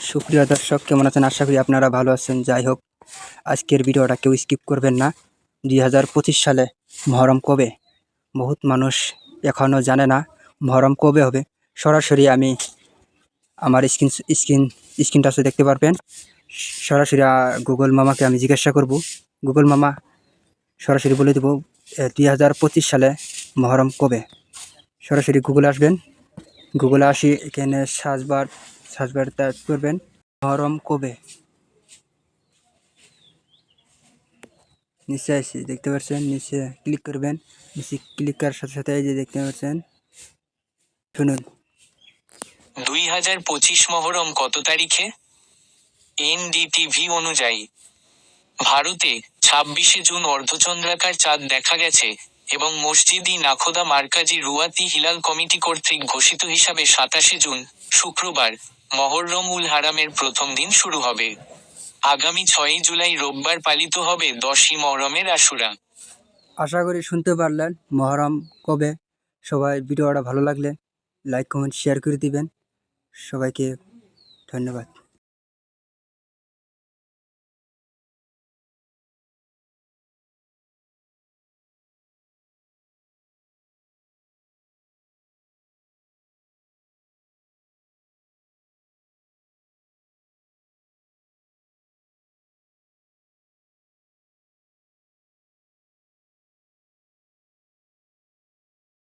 সুপ্রিয় দর্শক, কেমন আছেন? আশা করি আপনারা ভালো আছেন। যাই হোক, আজকের ভিডিওটা কেউ স্কিপ করবেন না। দুই হাজার পঁচিশ সালে মহরম কবে? বহুত মানুষ এখনও জানে না মহরম কবে হবে। সরাসরি আমি আমার স্ক্রিন স্ক্রিন স্ক্রিন টাচে দেখতে পারবেন। সরাসরি গুগল মামাকে আমি জিজ্ঞাসা করব। গুগল মামা, সরাসরি বলে দেব দুই হাজার পঁচিশ সালে মহরম কবে? সরাসরি গুগলে আসবেন। গুগলে আসি, এখানে করবেন। মহরম কবে? নিচে আসি দেখতে পাচ্ছেন নিচে ক্লিক করবেন। নিচে ক্লিক করার সাথে সাথে যে দেখতে পাচ্ছেন শুনুন। দুই হাজার পঁচিশ মহরম কত তারিখে? এনডিটিভি অনুযায়ী। ভারতে ছাব্বিশে জুন অর্ধচন্দ্রাকার চাঁদ দেখা গেছে এবং মসজিদি নাখোদা মার্কাজি রুয়াতি হিলাল কমিটি কর্তৃক ঘোষিত হিসাবে সাতাশে জুন, শুক্রবার মহররম উল হারামের প্রথম দিন শুরু হবে। আগামী ছয়ই জুলাই রোববার পালিত হবে দশই মহরমের আশুরা। আশা করি শুনতে পারলেন মহরম কবে। সবাই ভিডিওটা ভালো লাগলে লাইক কমেন্ট শেয়ার করে দিবেন। সবাইকে ধন্যবাদ।